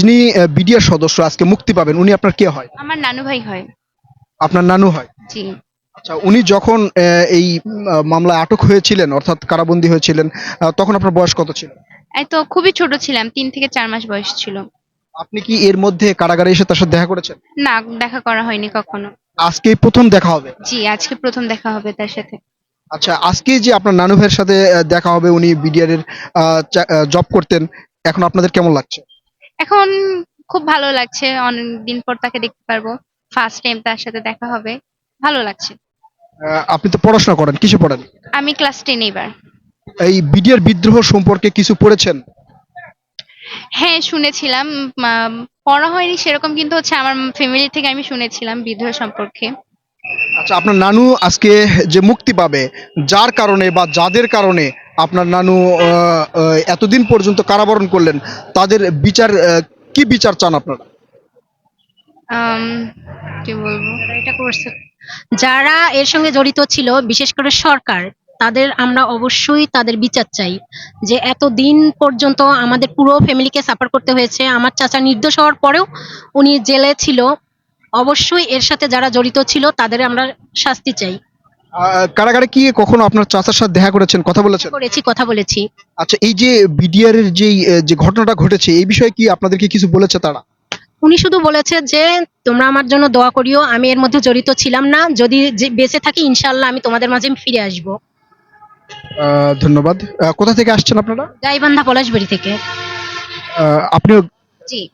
যিনি বিডিআর সদস্য আজকে মুক্তি পাবেন উনি আপনার কে হয়? আমার নানু ভাই হয়। আপনার নানু হয়? জি। আচ্ছা উনি যখন আহ, এই উম, মামলায় আটক হয়েছিলেন অর্থাৎ কারাবন্দী হয়েছিলেন আহ, তখন আপনার বয়স কত ছিল? এই তো খুবই ছোট ছিলাম তিন থেকে চার মাস বয়স ছিল। আপনি কি এর মধ্যে কারাগারে এসে তার সাথে দেখা করেছেন? না দেখা করা হয়নি কখনো। আজকেই প্রথম দেখা হবে? জি আজকে প্রথম দেখা হবে তার সাথে। আচ্ছা আজকে যে আপনার নানু ভাইয়ের সাথে আহ, দেখা হবে উনি বিডিআর এর জব করতেন এখন আপনাদের কেমন লাগছে? এখন খুব ভালো লাগছে। অনেক দিন পর তাকে দেখতে পারব। ফার্স্ট টাইম তার সাথে দেখা হবে। ভালো লাগছে। আহ, আপনি তো পড়াশোনা করেন। কিছু পড়েন? আমি ক্লাস টেন এবার। এই বিডিআর বিদ্রোহ সম্পর্কে কিছু পড়েছেন? হ্যাঁ শুনেছিলাম। উম, পড়া হয়নি সেরকম কিন্তু হচ্ছে আমার ফ্যামিলি থেকে আমি শুনেছিলাম বিদ্রোহ সম্পর্কে। আচ্ছা আপনার নানু আজকে যে মুক্তি পাবে, যার কারণে বা যাদের কারণে আপনার নানু এতদিন পর্যন্ত কারাবরণ করলেন, তাদের বিচার কি বিচার চান আপনারা? যারা এর সঙ্গে জড়িত ছিল, বিশেষ করে সরকার, তাদের আমরা অবশ্যই তাদের বিচার চাই। যে এত দিন পর্যন্ত আমাদের পুরো ফ্যামিলিকে সাফার করতে হয়েছে। আমার চাচা নির্দোষ হওয়ার পরেও উনি জেলে ছিল। অবশ্যই এর সাথে যারা জড়িত ছিল তাদের আমরা শাস্তি চাই। কারাগারে কি কখনো আপনার চাচার সাথে দেখা করেছেন? কথা বলেছেন? করেছি কথা বলেছি। আচ্ছা এই যে বিডিআর এর আহ, যে ঘটনাটা ঘটেছে এই বিষয়ে কি আপনাদেরকে কিছু বলেছে তারা? উনি শুধু বলেছে যে তোমরা আমার জন্য দোয়া করিও আমি এর মধ্যে জড়িত ছিলাম না। যদি যে- বেঁচে থাকি ইনশাল্লাহ আমি তোমাদের মাঝে ফিরে আসব। ধন্যবাদ। কোথা থেকে আসছেন আপনারা? গাইবান্ধা পলাশবাড়ি থেকে। আপনিও জি।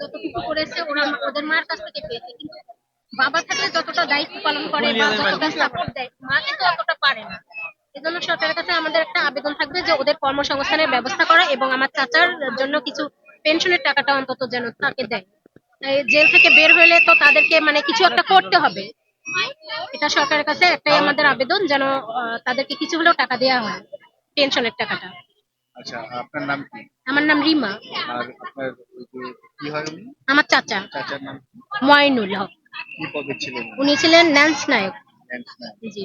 যতটুকু করেছে ওরা ওদের মার কাছ থেকে পেয়েছে। কিন্তু বাবা থাকলে যতটা দায়িত্ব পালন করে বা যতটা সাপোর্ট দেয় মা কিন্তু অতটা পারে না। এজন্য সরকারের কাছে আমাদের একটা আবেদন থাকবে যে ওদের কর্মসংস্থানের ব্যবস্থা করা এবং আমার চাচার জন্য কিছু পেনশনের টাকাটা অন্তত যেন তাকে দেয়। জেল থেকে বের হলে তো তাদেরকে মানে কিছু একটা করতে হবে। এটা সরকারের কাছে একটাই আমাদের আবেদন যেন তাদেরকে কিছু হলেও টাকা দেওয়া হয় পেনশনের টাকাটা। আচ্ছা আপনার নাম কি? আমার নাম রিমা। আর আপনার ওই যে কি হয় উনি? আমার চাচা। চাচার নাম কি? ময়নুল হক। কি পদে ছিলেন? উনি ছিলেন ন্যান্স নায়ক। জি।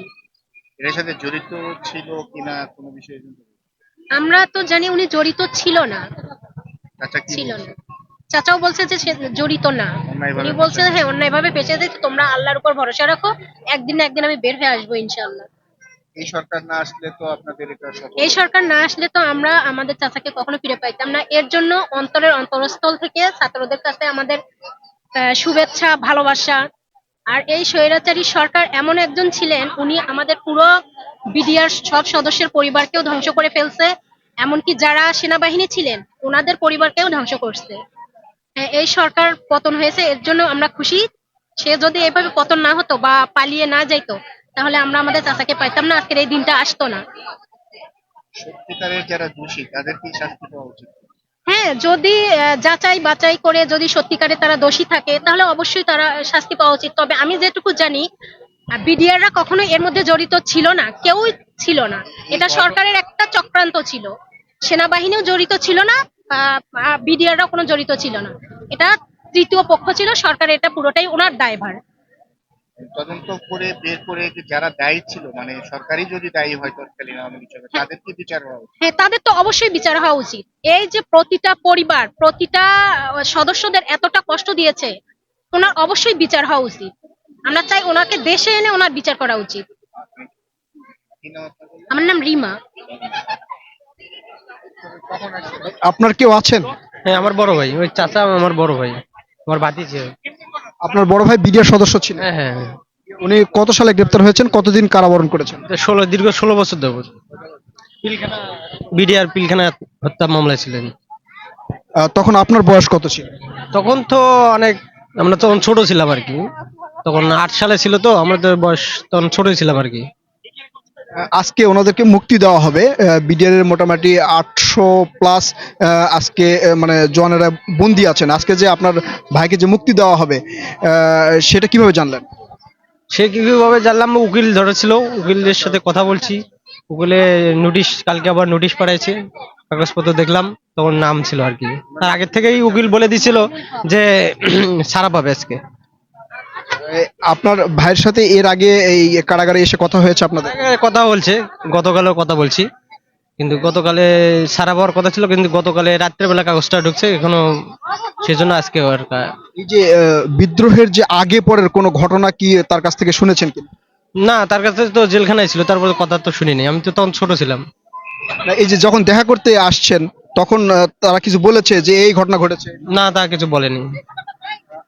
এর সাথে জড়িত ছিল কিনা কোনো বিষয়ে জানতে পারি? আমরা তো জানি উনি জড়িত ছিল না। চাচা কি ছিল বলছে? না চাচাও বলছে যে সে জড়িত না। অন্যায়ভাবে উনি বলছে হ্যাঁ অন্যায় ভাবে বেঁচে দিতে তোমরা আল্লাহর উপর ভরসা রাখো। একদিন না একদিন আমি বের হয়ে আসব ইনশাআল্লাহ। এই সরকার না আসলে তো আপনাদের এই সরকার না আসলে তো আমরা আমাদের চাচাকে কখনো ফিরে পাইতাম না। এর জন্য অন্তরের অন্তরস্থল থেকে ছাত্রদের কাছে আমাদের শুভেচ্ছা, ভালোবাসা। আর এই স্বৈরাচারী সরকার এমন একজন ছিলেন, উনি আমাদের পুরো বিডিআর সব সদস্যের পরিবারকেও ধ্বংস করে ফেলছে। এমনকি যারা সেনাবাহিনী ছিলেন ওনাদের পরিবারকেও ধ্বংস করছে। এই সরকার পতন হয়েছে, এর জন্য আমরা খুশি। সে যদি এভাবে পতন না হতো বা পালিয়ে না যাইতো তাহলে আমরা আমাদের চাচাকে পাইতাম না আজকের এই দিনটা আসতো না। সত্যিকারের যারা দোষী তাদের কি শাস্তি পাওয়া উচিত? হ্যাঁ যদি যাচাই বাছাই করে যদি সত্যিকারে তারা দোষী থাকে তাহলে অবশ্যই তারা শাস্তি পাওয়া উচিত। তবে আমি যেটুকু জানি বিডিআররা কখনো এর মধ্যে জড়িত ছিল না কেউই ছিল না। এটা সরকারের একটা চক্রান্ত ছিল। সেনাবাহিনীও জড়িত ছিল না বিডিআররা কোনো জড়িত ছিল না। এটা তৃতীয় পক্ষ ছিল সরকার এটা পুরোটাই ওনার দায়ভার। তদন্ত করে বের করে যে যারা দায়ী ছিল মানে সরকারি যদি দায়ী হয় তৎকালীন আওয়ামী লীগ সরকার, তাদের কি বিচার হওয়া উচিত? হ্যাঁ তাদের তো অবশ্যই বিচার হওয়া উচিত। এই যে প্রতিটা পরিবার প্রতিটা সদস্যদের এতটা কষ্ট দিয়েছে ওনার অবশ্যই বিচার হওয়া উচিত। আমরা চাই ওনাকে দেশে এনে ওনার বিচার করা উচিত? আমার নাম রিমা। আপনার কেউ আছেন? হ্যাঁ আমার বড় ভাই ওই চাচা আমার বড় ভাই আমার ভাতিজি। আপনার বড় ভাই বিডিআর সদস্য ছিলেন। হ্যাঁ হ্যাঁ উনি কত সালে গ্রেপ্তার হয়েছেন? কতদিন কারাবরণ করেছেন? হ্যাঁ। ষোলো দীর্ঘ ষোলো বছর ধরে পিলখানা বিডিআর পিলখানা হত্যা মামলায় ছিলেন। তখন আপনার বয়স কত ছিল? তখন তো অনেক আমরা তখন ছোট ছিলাম আর কি। তখন আট সালে ছিল তো আমাদের বয়স তখন ছোটই ছিলাম আর কি। আজকে ওনাদেরকে মুক্তি দেওয়া হবে। বিডিআর এর মোটামুটি আটশো প্লাস আজকে মানে জওয়ানেরা বন্দি আছেন। আজকে যে আপনার ভাইকে যে মুক্তি দেওয়া হবে সেটা কীভাবে জানলেন? সে কীভাবে জানলাম, উকিল ধরেছিল। উকিলদের সাথে কথা বলছি। উকিলে নোটিশ কালকে আবার নোটিশ পাঠাইছে। কাগজপত্র দেখলাম, তখন নাম ছিল আর কি। তার আগের থেকেই উকিল বলে দিছিল যে ছাড়া পাবে আজকে। আপনার ভাইয়ের সাথে এর আগে এই কারাগারে এসে কথা হয়েছে আপনাদের? কথা বলছে গতকালও কথা বলছি। কিন্তু গতকালে সারা পাওয়ার কথা ছিল কিন্তু গতকালে রাত্রেবেলা কাগজটা ঢুকছে এখনও সেজন্য আজকে আর এই যে বিদ্রোহের যে আগে পরের কোনো ঘটনা কি তার কাছ থেকে শুনেছেন কি? না তার কাছে তো জেলখানায় ছিল তারপরে কথা তো শুনিনি। আমি তো তখন ছোট ছিলাম। এই যে যখন দেখা করতে আসছেন তখন তারা কিছু বলেছে যে এই ঘটনা ঘটেছে? না তা কিছু বলেনি।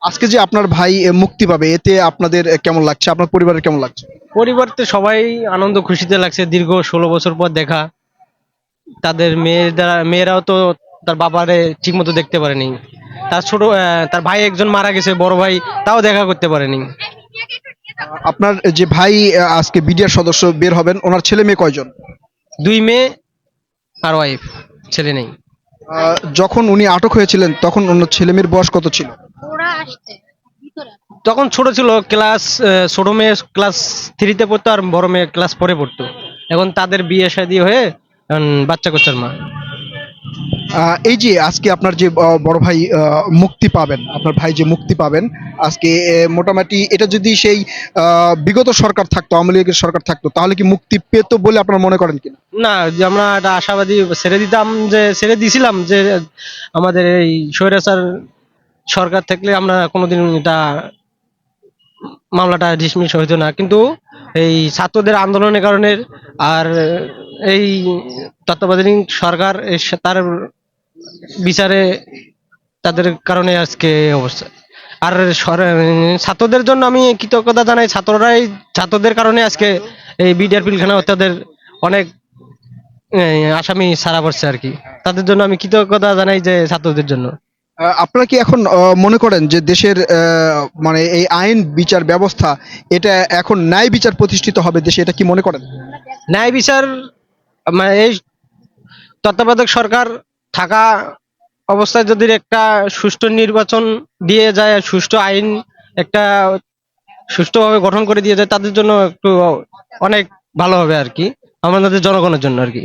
আজকে যে আপনার ভাই মুক্তি পাবে এতে আপনাদের কেমন লাগছে? আপনার পরিবারের কেমন লাগছে? পরিবারতে সবাই আনন্দ খুশিতে লাগছে। দীর্ঘ ষোলো বছর পর দেখা। তাদের মেয়েরা মেয়েরাও তো তার বাবারে ঠিক মতো দেখতে পারেনি। তার ছোট তার ভাই একজন মারা গেছে বড় ভাই তাও দেখা করতে পারেনি। আপনার যে ভাই আজকে বিডিআর সদস্য বের হবেন ওনার ছেলে মেয়ে কয়জন? দুই মেয়ে আর ওয়াইফ ছেলে নেই। যখন উনি আটক হয়েছিলেন তখন ওনার ছেলে মেয়ের বয়স কত ছিল? তখন ছোট ছিল ক্লাস ছোট মেয়ে ক্লাস থ্রিতে পড়তো আর বড় মেয়ে ক্লাস ফোরে পড়তো। এখন তাদের বিয়ে শাদী হয়ে বাচ্চা কোচ্চার মা। আহ, এই যে আজকে আপনার যে বড় ভাই মুক্তি পাবেন আপনার ভাই যে মুক্তি পাবেন আজকে মোটামুটি এটা যদি সেই আহ, বিগত সরকার থাকতো আওয়ামী লীগের সরকার থাকতো তাহলে কি মুক্তি পেতো বলে আপনার মনে করেন কিনা? না যে আমরা একটা আশাবাদী ছেড়ে দিতাম যে ছেড়ে দিছিলাম যে আমাদের এই স্বৈরাচার সরকার থাকলে আমরা কোনোদিন এটা মামলাটা ডিসমিস হইতো না। কিন্তু এই ছাত্রদের আন্দোলনের কারণে আর এই তত্ত্বাবধানিক সরকার তার বিচারে তাদের কারণে আজকে অবস্থা। আর ছাত্রদের জন্য আমি কৃতজ্ঞতা জানাই। ছাত্ররাই ছাত্রদের কারণে আজকে এই বিডিআর পিলখানা তাদের অনেক আসামি সারা পড়ছে আর কি। তাদের জন্য আমি কৃতজ্ঞতা জানাই যে ছাত্রদের জন্য। আপনারা কি এখন মনে করেন যে দেশের আহ, মানে এই আইন বিচার ব্যবস্থা এটা এখন ন্যায় বিচার প্রতিষ্ঠিত হবে দেশে এটা কি মনে করেন? ন্যায় বিচার মানে এই তত্ত্বাবধায়ক সরকার থাকা অবস্থায় যদি একটা সুষ্ঠু নির্বাচন দিয়ে যায় সুষ্ঠু আইন একটা সুষ্ঠুভাবে গঠন করে দিয়ে যায় তাদের জন্য একটু অনেক ভালো হবে আর কি আমাদের জনগণের জন্য আর কি।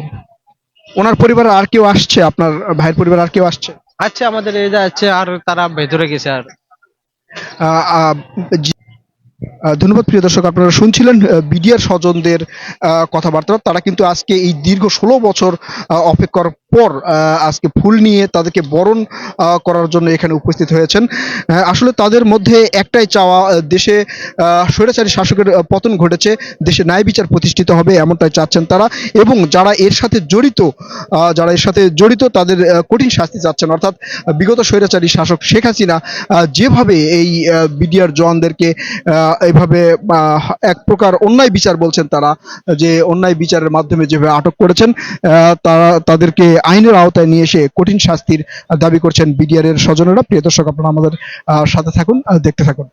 ওনার পরিবার আর কেউ আসছে? আপনার ভাইয়ের পরিবার আর কেউ আসছে? আচ্ছা আমাদের এই আছে আর তারা ভেতরে গেছে আর। ধন্যবাদ প্রিয় দর্শক, আপনারা শুনছিলেন বিডিআর স্বজনদের কথাবার্তা। তারা কিন্তু আজকে এই দীর্ঘ ষোলো বছর অপেক্ষার পর আজকে ফুল নিয়ে তাদেরকে বরণ করার জন্য এখানে উপস্থিত হয়েছেন। আসলে তাদের মধ্যে একটাই চাওয়া দেশে স্বৈরাচারী শাসকের পতন ঘটেছে। দেশে ন্যায় বিচার প্রতিষ্ঠিত হবে এমনটাই চাচ্ছেন তারা। এবং যারা এর সাথে জড়িত যারা এর সাথে জড়িত তাদের কঠিন শাস্তি চাচ্ছেন। অর্থাৎ বিগত স্বৈরাচারী শাসক শেখ হাসিনা যেভাবে এই বিডিআর জওয়ানদেরকে এইভাবে এক প্রকার অন্যায় বিচার বলছেন তারা, যে অন্যায় বিচারের মাধ্যমে যেভাবে আটক করেছেন তারা, তাদেরকে আইনের আওতায় নিয়ে এসে কঠিন শাস্তির দাবি করছেন বিডিআর এর স্বজনেরা। প্রিয় দর্শক, আপনারা আমাদের সাথে থাকুন দেখতে থাকুন।